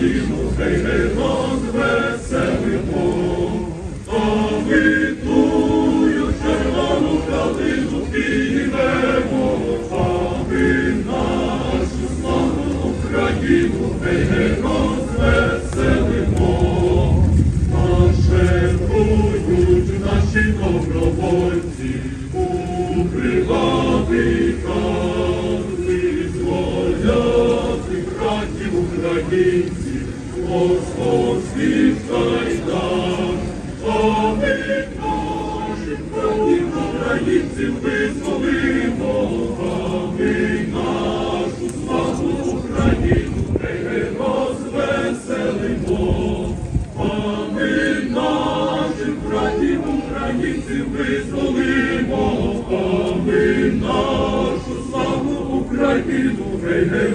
Україну, хай гетон веселий Бог, обітую червону калину підіймемо, аби нашу славу Україну, хай гетон веселий Визволимо, а ми нашу славу Україну, гей, гей,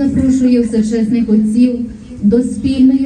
запрошую всечесних отців до спільної.